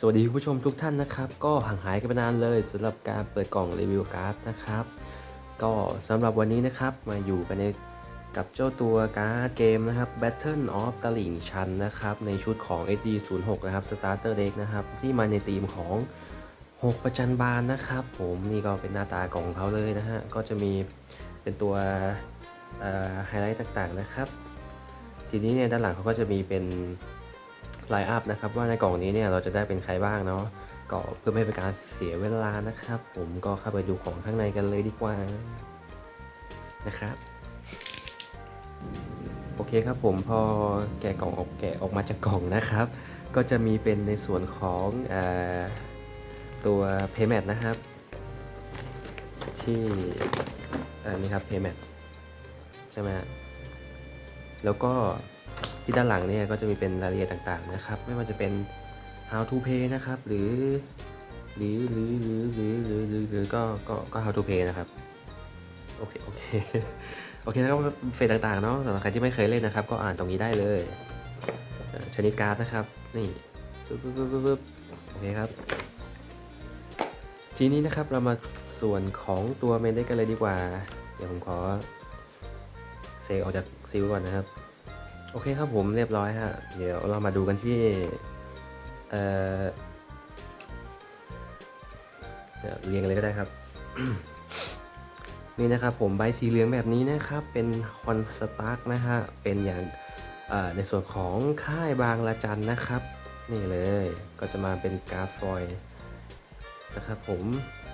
สวัสดีคุณผู้ชมทุกท่านนะครับ ก็ห่างหายกันไปนานเลยสำหรับการเปิดกล่องรีวิวการ์ดนะครับ ก็สำหรับวันนี้นะครับมาอยู่กันในกับเจ้าตัวการ์ดเกมนะครับ Battle of ตลิ่งชันนะครับ ในชุดของ SD 0 6นะครับ Starter Deck นะครับ ที่มาในธีมของ 6 ประจันบานนะครับ ผมนี่ก็เป็นหน้าตากล่องของเขาเลยนะฮะ ก็จะมีเป็นตัวไฮไลท์ต่างๆนะครับ ทีนี้เนี่ยด้านหลังเขาก็จะมีเป็น ไลน์อัพนะครับว่าในกล่องนี้เนี่ยเราจะได้เป็นใครบ้างเนาะก็เพื่อไม่เป็นการเสียเวลานะครับ ผมก็เข้าไปดูของข้างในกันเลยดีกว่านะครับโอเคครับผมพอแกะกล่องออกแกะออกมาจากกล่องนะครับ ก็จะมีเป็นในส่วนของอตัว paymat นะครับ ที่อันนี้ครับ paymat ใช่ไหมแล้วก็ ที่ด้านหลังเนี่ยก็จะมีเป็นรายละเอียดต่างๆนะครับ ไม่ว่าจะเป็น how to pay นะครับ หรือหรือหรือหรือหรือหรือหรือหรือก็ก็ก็ how to pay นะครับ โอเค โอเค โอเคแล้วก็เฟซต่างๆเนาะสำหรับใครที่ไม่เคยเล่นนะครับ ก็อ่านตรงนี้ได้เลยชนิดการ์ดนะครับ นี่ปึ๊บปึ๊บปึ๊บปึ๊บโอเคครับ ทีนี้นะครับเรามาส่วนของตัวเมนได้กันเลยดีกว่า เดี๋ยวผมขอเซออกจากซิลก่อนนะครับ โอเคครับผมเรียบร้อยฮะ เดี๋ยวเรามาดูกันที่ เอ่อเดี๋ยวเรียงเลยก็ได้ครับ นี่นะครับผมใบสีเหลืองแบบนี้นะครับ เป็นคอนสตาร์กนะฮะ เป็นอย่างในส่วนของค่ายบางละจันนะครับ นี่เลยก็จะมาเป็นการ์ดฟอยล์นะครับผม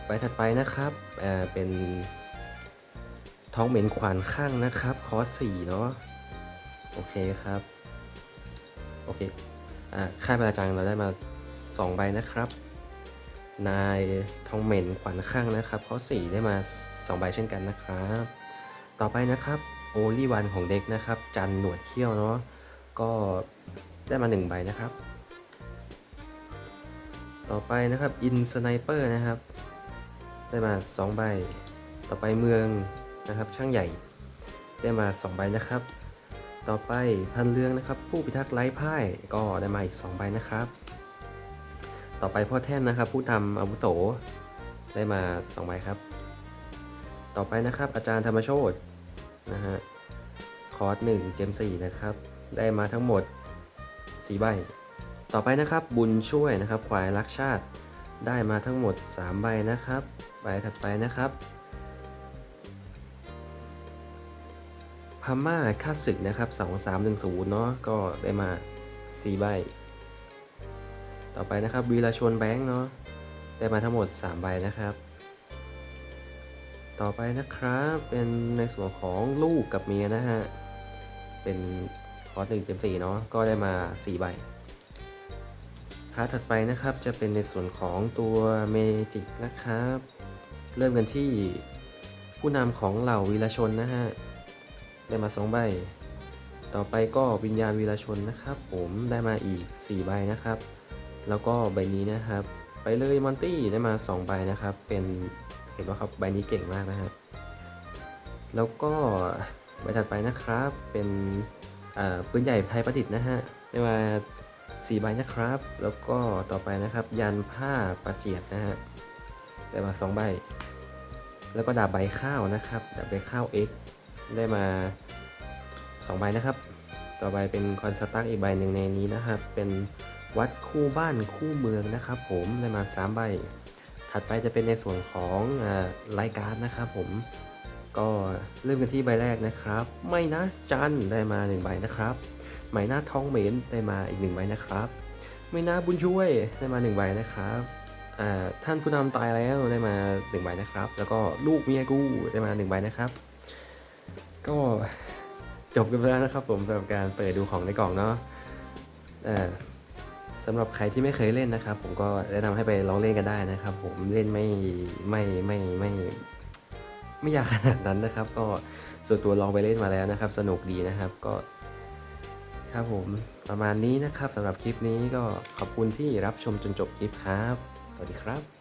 ใบถัดไปนะครับเเป็นท้องเหม็นขวานข้างนะครับ คอสสี่เนาะ โอเคครับ โอเค อ่า ค่าประจังเราได้มา2ใบนะครับ นายทองเหม็นขวัญข้างนะครับเขาสี่ได้มา2ใบเช่นกันนะครับ ต่อไปนะครับ โอลี่วันของเด็กนะครับ จันหนวดเขี้ยวเนาะ ก็ได้มา1ใบนะครับ ต่อไปนะครับ อินสไนเปอร์นะครับ ได้มา2ใบ ต่อไปเมืองนะครับ ช่างใหญ่ ได้มา2ใบนะครับ ต่อไปพันเรืองนะครับ ผู้พิทักษ์ไร้พ่ายก็ได้มาอีก2ใบนะครับ ต่อไปพ่อแท่นนะครับ ผู้ทำอาวุโสได้มา2ใบครับ ต่อไปนะครับ อาจารย์ธรรมโชตนะฮะคอร์สหนึ่งเจมสี่นะครับ ได้มาทั้งหมด4ใบ ต่อไปนะครับบุญช่วยนะครับควายรักชาติได้มาทั้งหมด 3 ใบนะครับ ใบถัดไปนะครับ พม่าค่าศึกนะครับ2310เนาะก็ได้มา4ใบ ต่อไปนะครับวีรชนแบงค์เนาะได้มาทั้งหมด3ใบนะครับ ต่อไปนะครับเป็นในส่วนของลูกกับเมียนะฮะเป็นคอร์สหนึ่งเต็มสี่เนาะก็ได้มา4ใบพาร์ทถัดไปนะครับจะเป็นในส่วนของตัวเมจิกนะครับ เริ่มกันที่ผู้นำของเหล่าวีรชนนะฮะ ได้มา 2 ใบ ต่อไปก็วิญญาณวีรชนนะครับ ผมได้มาอีก 4 ใบนะครับ แล้วก็ใบนี้นะครับ ไปเลยมอนตี้ได้มา 2 ใบนะครับ เป็นเห็นว่าครับใบนี้เก่งมากนะฮะแล้วก็ใบถัดไปนะครับ เป็นอ่าปืนใหญ่ไทยประดิษฐ์นะฮะได้มา4ใบนะครับ แล้วก็ต่อไปนะครับ ยันผ้าประเจียดนะฮะได้มา2ใบ แล้วก็ดาบใบข้าวนะครับ ดาบใบข้าว X ได้มา2ใบนะครับ ต่อไปเป็นคอนสตักอีกใบหนึ่งในนี้นะครับ เป็นวัดคู่บ้านคู่เมืองนะครับ ผมได้มา3ใบ ถัดไปจะเป็นในส่วนของอารายการนะครับ ผม ก็เริ่มกันที่ใบแรกนะครับ ไม่นะจันได้มา1ใบนะครับไม่นะทองเหม็นได้มาอีก1ใบนะครับ ไม่นะบุญช่วยได้มา1ใบนะครับท่านผู้นำตายแล้วได้มา1ใบนะครับ แล้วก็ลูกเมียกู้ได้มา1ใบนะครับ ก็จบกันไปแล้วนะครับผมสำหรับการเปิดดูของในกล่องเนาะสำหรับใครที่ไม่เคยเล่นนะครับ ผมก็แนะนำให้ไปลองเล่นกันได้นะครับ ผมเล่นไม่ไม่ไม่ไม่ไม่ยากขนาดนั้นนะครับ ก็ส่วนตัวลองไปเล่นมาแล้วนะครับ สนุกดีนะครับก็ครับผมประมาณนี้นะครับสำหรับคลิปนี้ก็ขอบคุณที่รับชมจนจบคลิปครับสวัสดีครับ